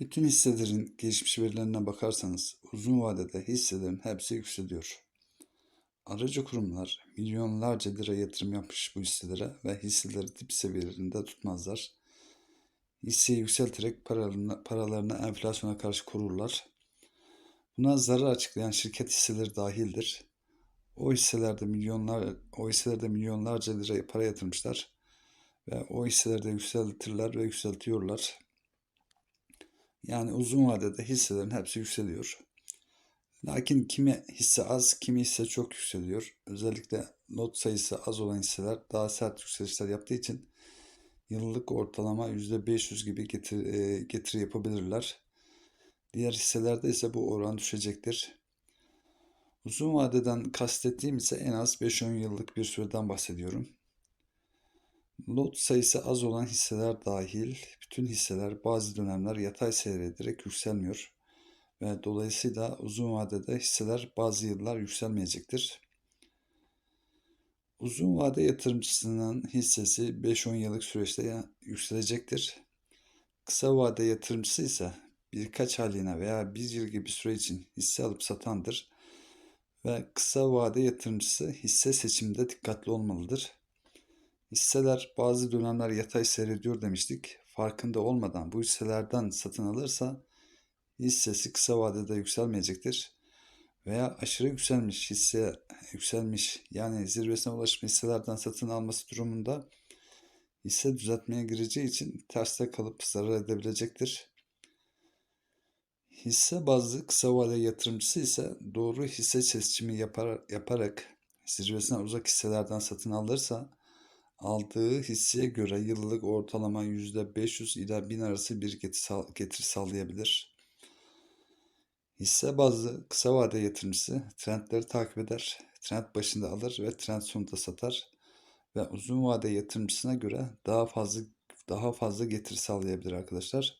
Bütün hisselerin geçmiş verilerine bakarsanız uzun vadede hisselerin hepsi yükseliyor. Aracı kurumlar milyonlarca lira yatırım yapmış bu hisselere ve hisseleri dip seviyelerinde tutmazlar. Hisseyi yükselterek paralarını, paralarını enflasyona karşı korurlar. Buna zarar açıklayan şirket hisseleri dahildir. O hisselerde milyonlar o hisselerde milyonlarca lira para yatırmışlar ve o hisselerde yükseltirler ve yükseltiyorlar. Yani uzun vadede hisselerin hepsi yükseliyor. Lakin kimi hisse az, kimi hisse çok yükseliyor. Özellikle lot sayısı az olan hisseler daha sert yükselişler yaptığı için yıllık ortalama %500 gibi getir, e, getiri yapabilirler. Diğer hisselerde ise bu oran düşecektir. Uzun vadeden kastettiğim ise en az 5-10 yıllık bir süreden bahsediyorum. Lot sayısı az olan hisseler dahil bütün hisseler bazı dönemler yatay seyrederek yükselmiyor ve dolayısıyla uzun vadede hisseler bazı yıllar yükselmeyecektir. Uzun vade yatırımcısının hissesi 5-10 yıllık süreçte yükselecektir. Kısa vade yatırımcısı ise birkaç haline veya bir yıl gibi süre için hisse alıp satandır ve kısa vade yatırımcısı hisse seçiminde dikkatli olmalıdır. Hisseler bazı dönemler yatay seyrediyor demiştik. Farkında olmadan bu hisselerden satın alırsa hissesi kısa vadede yükselmeyecektir. Veya aşırı yükselmiş hisse yükselmiş yani zirvesine ulaşmış hisselerden satın alması durumunda hisse düzeltmeye gireceği için terste kalıp zarar edebilecektir. Hisse bazlı kısa vade yatırımcısı ise doğru hisse seçimi yapar, yaparak zirvesine uzak hisselerden satın alırsa aldığı hisseye göre yıllık ortalama %500 ila 1000 arası bir getiri sağlayabilir. Hisse bazlı kısa vade yatırımcısı trendleri takip eder, trend başında alır ve trend sonunda satar ve uzun vade yatırımcısına göre daha fazla daha fazla getiri sağlayabilir arkadaşlar.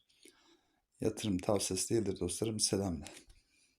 Yatırım tavsiyesi değildir dostlarım. Selamlar.